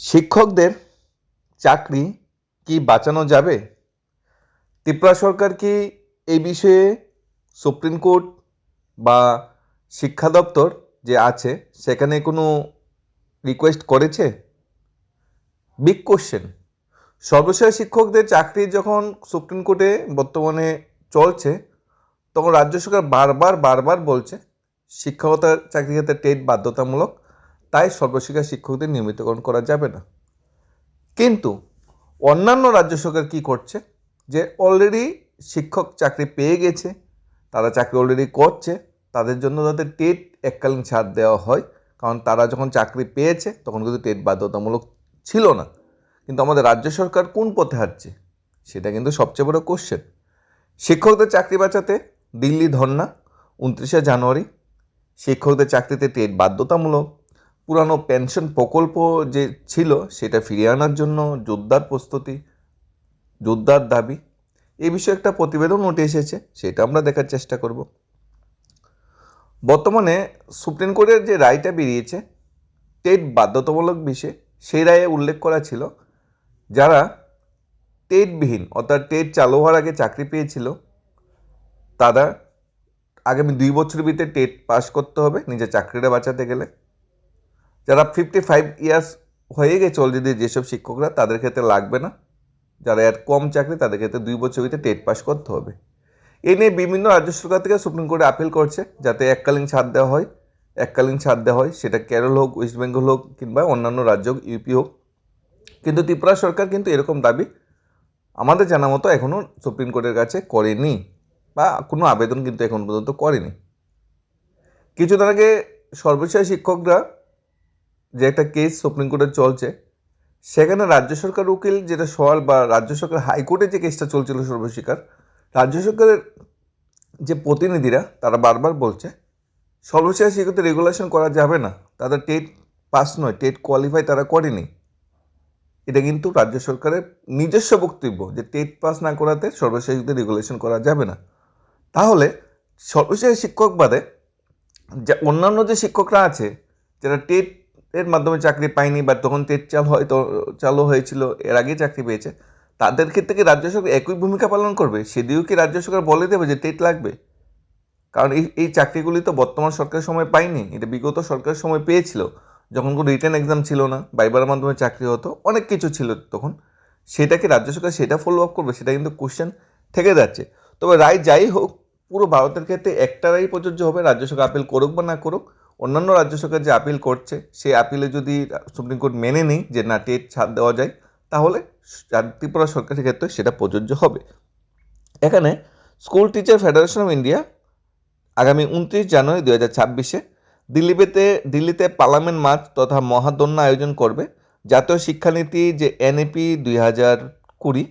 শিক্ষকদের চাকরি কি বাঁচানো যাবে? ত্রিপুরা সরকার কি এই বিষয়ে সুপ্রিম কোর্ট বা শিক্ষা দপ্তর যে আছে, সেখানে কোনো রিকোয়েস্ট করেছে? বিগ কোশ্চেন সর্বশেষ শিক্ষকদের চাকরি যখন সুপ্রিম কোর্টে বর্তমানে চলছে, তখন রাজ্য সরকার বারবার বারবার বলছে শিক্ষকতা চাকরি ক্ষেত্রে টেট বাধ্যতামূলক তাই সর্বশিক্ষা শিক্ষকদের নিয়মিতকরণ করা যাবে না। কিন্তু অন্যান্য রাজ্য সরকার কী করছে? যে অলরেডি শিক্ষক চাকরি পেয়ে গেছে, তারা চাকরি অলরেডি করছে, তাদের জন্য তাদের টেট এককালীন ছাড় দেওয়া হয়। কারণ তারা যখন চাকরি পেয়েছে, তখন কিন্তু টেট বাধ্যতামূলক ছিল না। কিন্তু আমাদের রাজ্য সরকার কোন পথে হাঁটছে? সেটা কিন্তু সবচেয়ে বড় কোশ্চেন শিক্ষকদের চাকরি বাঁচাতে দিল্লি ধর্না, উনত্রিশে জানুয়ারি, শিক্ষকদের চাকরিতে টেট বাধ্যতামূলক পুরানো পেনশন প্রকল্প যে ছিল, সেটা ফিরিয়ে আনার জন্য যোদ্ধার প্রস্তুতি, যোদ্ধার দাবি, এ বিষয়ে একটা প্রতিবেদন উঠে এসেছে, সেটা আমরা দেখার চেষ্টা করব। বর্তমানে সুপ্রিম কোর্টের যে রায়টা বেরিয়েছে, টেট বাধ্যতামূলক বিষয়ে, সেই রায়ে উল্লেখ করা ছিল, যারা টেটবিহীন, অর্থাৎ টেট চালু হওয়ার আগে চাকরি পেয়েছিল, তারা আগামী দুই বছরের ভিতরে টেট পাস করতে হবে, নিজের চাকরিটা বাঁচাতে গেলে। যারা ফিফটি ফাইভ ইয়ার্স হয়ে গেছে অলরেডি যেসব শিক্ষকরা, তাদের ক্ষেত্রে লাগবে না। যারা এর কম চাকরি, তাদের ক্ষেত্রে দুই বছর ভিতরে টেট পাস করতে হবে। এ নিয়ে বিভিন্ন রাজ্য সরকার থেকে সুপ্রিম কোর্টে আপিল করছে, যাতে এককালীন ছাড় দেওয়া হয়। এককালীন ছাড় দেওয়া হয়, সেটা কেরল হোক ওয়েস্ট বেঙ্গল হোক, কিংবা অন্যান্য রাজ্য হোক ইউপি হোক। কিন্তু ত্রিপুরা সরকার কিন্তু এরকম দাবি আমাদের জানা মতো এখনও সুপ্রিম কোর্টের কাছে করেনি, বা কোনো আবেদন কিন্তু এখন পর্যন্ত করেনি। কিছুদিন আগে সর্বশেষ শিক্ষকরা যে একটা কেস সুপ্রিম কোর্টে চলছে, সেখানে রাজ্য সরকার উকিল যেটা সওয়াল বা রাজ্য সরকার হাইকোর্টে যে কেসটা চলছিল সর্বশিকার রাজ্য সরকারের যে প্রতিনিধিরা তারা বারবার বলছে, সর্বশেষ শিক্ষকদের রেগুলেশন করা যাবে না। তাদের টেট পাস নয়, টেট কোয়ালিফাই তারা করেনি। এটা কিন্তু রাজ্য সরকারের নিজস্ব বক্তব্য যে টেট পাস না করাতে সর্বশেষদের রেগুলেশন করা যাবে না। তাহলে সর্বশেষ শিক্ষক বাদে যা অন্যান্য যে শিক্ষকরা আছে, যারা টেট এর মাধ্যমে চাকরি পায়নি বা তখন টেট চাল হয়তো চালু হয়েছিল, এর আগে চাকরি পেয়েছে। তাদের ক্ষেত্রে কি রাজ্য সরকার একই ভূমিকা পালন করবে? সেদিকেও কি রাজ্য সরকার বলে দেবে যে টেট লাগবে? কারণ এই এই চাকরিগুলি তো বর্তমান সরকারের সময় পায়নি এটা বিগত সরকারের সময় পেয়েছিল। যখন কোনো রিটার্ন এক্সাম ছিল না বাইবার মাধ্যমে চাকরি হতো, অনেক কিছু ছিল তখন। সেটা কি রাজ্য সরকার সেটা ফলো আপ করবে? সেটা কিন্তু কোশ্চেন থেকে যাচ্ছে। তবে রায় যাই হোক, পুরো ভারতের ক্ষেত্রে একটা রায় প্রযোজ্য হবে, রাজ্য সরকার আপিল করুক বা না করুক। অন্যান্য রাজ্য সরকার যে আপিল করছে, সেই আপিলে যদি সুপ্রিম কোর্ট মেনে নেই যে না, টেট ছাড় দেওয়া যায়, তাহলে ত্রিপুরা সরকারের ক্ষেত্রে সেটা প্রযোজ্য হবে। এখানে school teacher federation of India আগামী উনত্রিশ জানুয়ারি দু হাজার ছাব্বিশে দিল্লিতে দিল্লিতে পার্লামেন্ট মার্চ তথা মহাদন্য আয়োজন করবে। জাতীয় শিক্ষানীতি যে এনএপি দুই হাজার কুড়ি,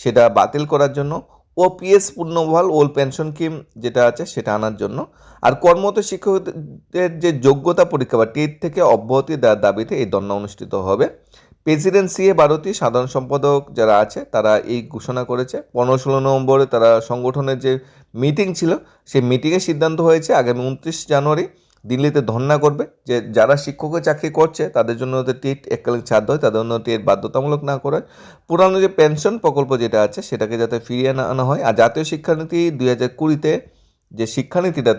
সেটা বাতিল করার জন্য ওপিএস পূর্ণবহাল ওল্ড পেনশন স্কিম যেটা আছে সেটা আনার জন্য। আর কর্মরত শিক্ষকদের যে যোগ্যতা পরীক্ষা বা টেট থেকে অব্যাহতি দেওয়ার দাবিতে এই দণ্ড অনুষ্ঠিত হবে। প্রেসিডেন্ট সি এ ভারতী সাধারণ সম্পাদক যারা আছে তারা এই ঘোষণা করেছে। পনেরো ষোলো নভেম্বরে তারা সংগঠনের যে মিটিং ছিল, সেই মিটিংয়ে সিদ্ধান্ত হয়েছে আগামী উনত্রিশ জানুয়ারি। দিল্লিতে ধর্না করবে যে যারা শিক্ষকের চাকরি করছে, তাদের জন্য টেট এককালীন ছাড় হয়, তাদের জন্য টেট বাধ্যতামূলক না করে পুরানো যে পেনশন প্রকল্প যেটা আছে, সেটাকে যাতে ফিরিয়ে না আনা হয়। আর জাতীয় শিক্ষানীতি দুই হাজার কুড়িতে যে শিক্ষানীতিটা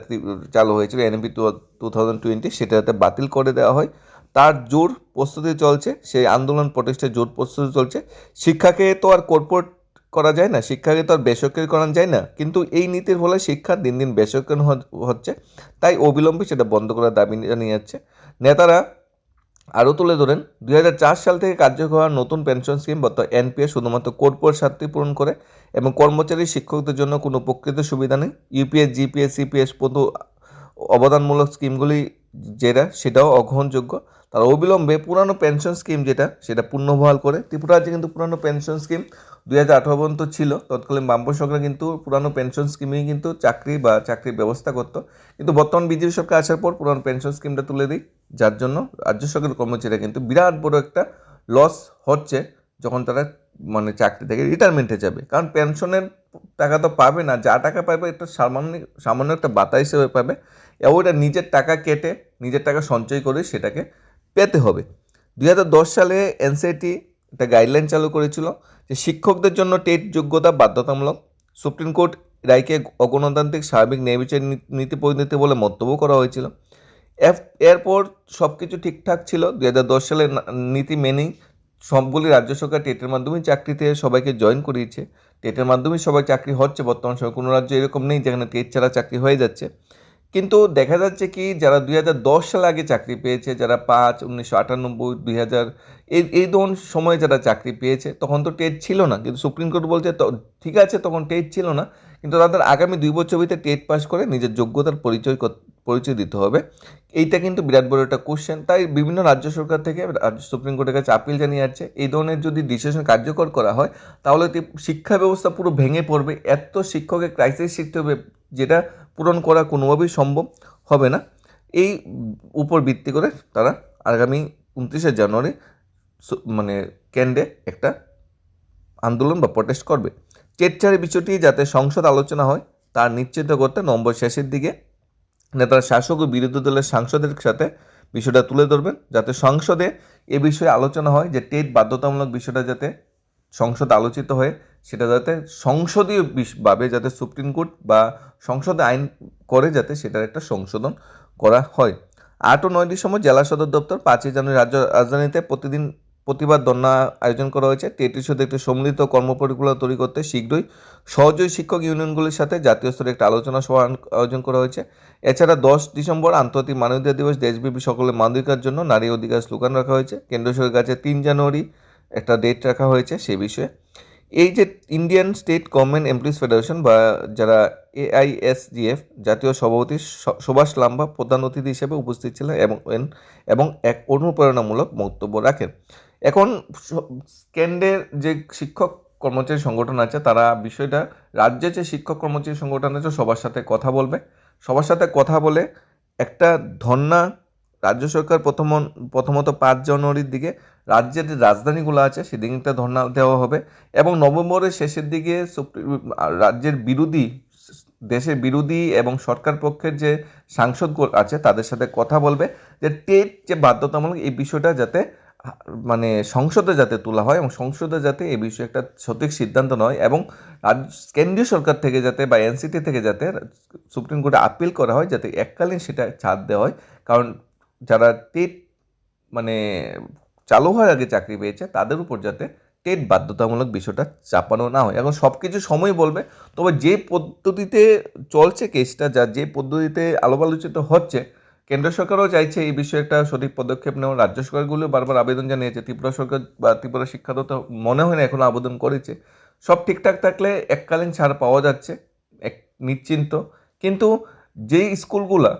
চালু হয়েছিল NEP two two thousand twenty, সেটা যাতে বাতিল করে দেওয়া হয়। তার জোর প্রস্তুতি চলছে, সেই আন্দোলন প্রতিষ্ঠায় জোর প্রস্তুতি চলছে। শিক্ষাকে তো আর কর্পোরেট করা যায় না, শিক্ষাকে তো আর বেসরকারি করা যায় না। কিন্তু এই নীতির ফলে শিক্ষা দিন দিন বেসরকারি হচ্ছে, তাই অবিলম্বে সেটা বন্ধ করার দাবি জানিয়ে যাচ্ছে। নেতারা আরও তুলে ধরেন, দুই হাজার চার সাল থেকে কার্যকর হওয়া নতুন পেনশন স্কিম বর্তমান এনপিএস শুধুমাত্র কর্পোরেট স্বার্থে পূরণ করে এবং কর্মচারী শিক্ষকদের জন্য কোনো উপকৃত সুবিধা নেই। ইউপিএস, জিপিএস, সিপিএস পর্যন্ত অবদানমূলক স্কিমগুলি যেটা সেটাও অগ্রহণযোগ্য। তার অবিলম্বে পুরানো পেনশন স্কিম যেটা, সেটা পুনর্বহাল করে, ত্রিপুরা রাজ্যে কিন্তু পুরানো পেনশন স্কিম দুই হাজার আঠারো পর্যন্ত ছিল। তৎকালীন বামপন সরকার কিন্তু পুরানো পেনশন স্কিমেই কিন্তু চাকরি বা চাকরির ব্যবস্থা করতো। কিন্তু বর্তমান বিজেপি সরকার আসার পর পুরানো পেনশন স্কিমটা তুলে দিই। যার জন্য রাজ্য সরকারের কর্মচারীরা কিন্তু বিরাট বড় একটা লস হচ্ছে যখন তারা মানে চাকরি থেকে রিটায়ারমেন্টে যাবে। কারণ পেনশনের টাকা তো পাবে না, যা টাকা পাবে একটা সামান্য সামান্য একটা বাতা হিসেবে পাবে। ওটা নিজের টাকা কেটে, নিজের টাকা সঞ্চয় করে সেটাকে পেতে হবে। দুই হাজার দশ সালে এনসিআইটি একটা গাইডলাইন চালু করেছিল যে শিক্ষকদের জন্য টেট যোগ্যতা বাধ্যতামূলক। সুপ্রিম কোর্ট রায়কে অগণতান্ত্রিক স্বাভাবিক ন্যায়বিচার নীতি পরিণতি বলে মন্তব্য করা হয়েছিল। এফ, এরপর সব কিছু ঠিকঠাক ছিল। দু হাজার দশ সালের নীতি মেনেই সবগুলি রাজ্য সরকার টেটের মাধ্যমে চাকরিতে সবাইকে জয়েন করিয়েছে। টেটের মাধ্যমে সবাই চাকরি হচ্ছে, বর্তমান সময় কোনো রাজ্য এরকম নেই যেখানে টেট ছাড়া চাকরি হয়ে যাচ্ছে। কিন্তু দেখা যাচ্ছে কি, যারা দুই হাজার দশ সাল আগে চাকরি পেয়েছে, যারা পাঁচ, উনিশশো আটানব্বই, দুই হাজার, এই এই ধরুন সময়ে যারা চাকরি পেয়েছে, তখন তো টেট ছিল না। কিন্তু সুপ্রিম কোর্ট বলছে, তো, ঠিক আছে, তখন টেট ছিল না। কিন্তু তাদের আগামী দুই বছর ভিতরে টেট পাস করে নিজের যোগ্যতার পরিচয় পরিচয় দিতে হবে। এইটা কিন্তু বিরাট বড় একটা কোশ্চেন তাই বিভিন্ন রাজ্য সরকার থেকে সুপ্রিম কোর্টের কাছে আপিল জানিয়ে যাচ্ছে, এই ধরনের যদি ডিসিশন কার্যকর করা হয়, তাহলে শিক্ষা ব্যবস্থা পুরো ভেঙে পড়বে। এত শিক্ষকের ক্রাইসিস শিখতে হবে, যেটা পূরণ করা কোনোভাবেই সম্ভব হবে না। এই উপর ভিত্তি করে তারা আগামী উনত্রিশে জানুয়ারি মানে কেন্দ্রে একটা আন্দোলন বা প্রটেস্ট করবে। চেটচারের বিষয়টি যাতে সংসদ আলোচনা হয়, তার নিশ্চিত করতে নম্বর শেষের দিকে নেতারা শাসক ও বিরোধী দলের সাংসদের সাথে বিষয়টা তুলে ধরবেন, যাতে সংসদে এ বিষয়ে আলোচনা হয় যে টেট বাধ্যতামূলক বিষয়টা যাতে সংসদে আলোচিত হয়ে সেটা যাতে সংসদীয় ভাবে যাতে সুপ্রিম কোর্ট বা সংসদে আইন করে যাতে সেটার একটা সংশোধন করা হয়। আট ও নয় ডিসেম্বর জেলা সদর দপ্তর পাঁচই জানুয়ারি রাজ্য রাজধানীতে প্রতিদিন প্রতিবাদ ধর্ণা আয়োজন করা হয়েছে। টেট ইস্যুতে একটি সম্মিলিত কর্মপরিকল্পনা তৈরি করতে শীঘ্রই সহযোগী শিক্ষক ইউনিয়নগুলির সাথে জাতীয় স্তরে একটা আলোচনা সভা আয়োজন করা হয়েছে। এছাড়া দশ ডিসেম্বর আন্তর্জাতিক মানবাধিকার দিবস দেশব্যাপী সকলের মানবাধিকার জন্য নারী অধিকার স্লোগান রাখা হয়েছে। কেন্দ্র সরকারের কাছে তিন জানুয়ারি একটা ডেট রাখা হয়েছে সে বিষয়ে। এই যে Indian state government employees federation বা যারা এআইএসজিএফ জাতীয় সভাপতি সুভাষ লাম্বা প্রধান অতিথি হিসেবে উপস্থিত ছিলেন এবং এবং এক অনুপ্রেরণামূলক বক্তব্য রাখেন। এখন কেন্দ্রের যে শিক্ষক কর্মচারী সংগঠন আছে, তারা বিষয়টা রাজ্যে যে শিক্ষক কর্মচারী সংগঠন আছে, সবার সাথে কথা বলবে। সবার সাথে কথা বলে একটা ধর্না রাজ্য সরকার প্রথম প্রথমত পাঁচ জানুয়ারির দিকে রাজ্যের যে রাজধানীগুলো আছে সেদিকে একটা ধর্না দেওয়া হবে এবং নভেম্বরের শেষের দিকে রাজ্যের বিরোধী, দেশের বিরোধী এবং সরকার পক্ষের যে সাংসদ আছে, তাদের সাথে কথা বলবে যে টেট যে বাধ্যতামূলক এই বিষয়টা যাতে মানে সংসদে যাতে তোলা হয় এবং সংসদে যাতে এই বিষয়ে একটা সঠিক সিদ্ধান্ত নয় এবং কেন্দ্রীয় সরকার থেকে যাতে বা এনসিটি থেকে যাতে সুপ্রিম কোর্টে আপিল করা হয়, যাতে এককালীন সেটা ছাড় দেওয়া হয়। কারণ যারা টেট মানে চালু হওয়ার আগে চাকরি পেয়েছে, তাদের উপর যাতে টেট বাধ্যতামূলক বিষয়টা চাপানো না হয়। এখন সব কিছু সময় বলবে, তবে যে পদ্ধতিতে চলছে কেসটা যা যে পদ্ধতিতে আলোপ আলোচিত হচ্ছে, কেন্দ্র সরকারও চাইছে এই বিষয়ে একটা সঠিক পদক্ষেপ নেওয়া রাজ্য সরকারগুলো বারবার আবেদন জানিয়েছে, ত্রিপুরা সরকার বা ত্রিপুরা শিক্ষাদত্ত মনে হয় না এখনও আবেদন করেছে। সব ঠিকঠাক থাকলে এককালীন ছাড় পাওয়া যাচ্ছে, এক নিশ্চিন্ত। কিন্তু যেই স্কুলগুলা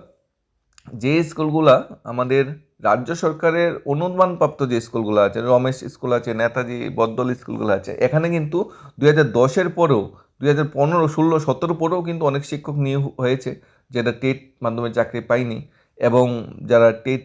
যে স্কুলগুলা আমাদের রাজ্য সরকারের অনুদানপ্রাপ্ত যে স্কুলগুলো আছে, রমেশ স্কুল আছে, নেতাজি বদ্দল স্কুলগুলো আছে, এখানে কিন্তু দু হাজার দশের পরেও, দুই হাজার পনেরো, ষোলো, সতেরো পরেও কিন্তু অনেক শিক্ষক নিয়োগ হয়েছে যেটা টেট মাধ্যমে চাকরি পায়নি এবং যারা টেট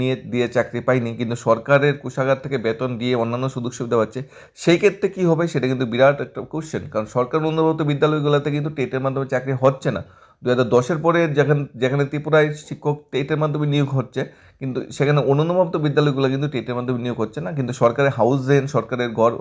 নিয়ে দিয়ে চাকরি পায়নি, কিন্তু সরকারের কোষাগার থেকে বেতন দিয়ে অন্যান্য সুযোগ সুবিধা পাচ্ছে, সেই ক্ষেত্রে কী হবে সেটা কিন্তু বিরাট একটা কোশ্চেন কারণ সরকার অনুভূত বিদ্যালয়গুলোতে কিন্তু টেটের মাধ্যমে চাকরি হচ্ছে না। দু হাজার দশের পরে যেখানে যেখানে ত্রিপুরায় শিক্ষক টেটের মাধ্যমে নিয়োগ হচ্ছে, কিন্তু সেখানে অনুন্নত বিদ্যালয়গুলো কিন্তু টেটের মাধ্যমে নিয়োগ হচ্ছে না। কিন্তু সরকারের হাউস রেন্ট সরকারের ঘর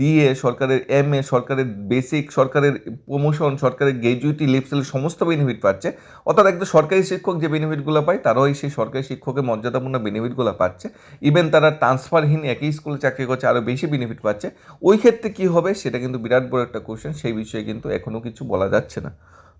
দিয়ে, সরকারের এম এ সরকারের বেসিক সরকারের প্রমোশন সরকারের গ্র্যাজুইটি লিপসেল সমস্ত বেনিফিট পাচ্ছে। অর্থাৎ একদম সরকারি শিক্ষক যে বেনিফিটগুলো পায়, তারাও সেই সরকারি শিক্ষকের মর্যাদাপূর্ণ বেনিফিটগুলো পাচ্ছে। ইভেন তারা ট্রান্সফারহীন একই স্কুলে চাকরি করছে, আরও বেশি বেনিফিট পাচ্ছে। ওই ক্ষেত্রে কী হবে, সেটা কিন্তু বিরাট বড় একটা কোশ্চেন সেই বিষয়ে কিন্তু এখনও কিছু বলা যাচ্ছে না।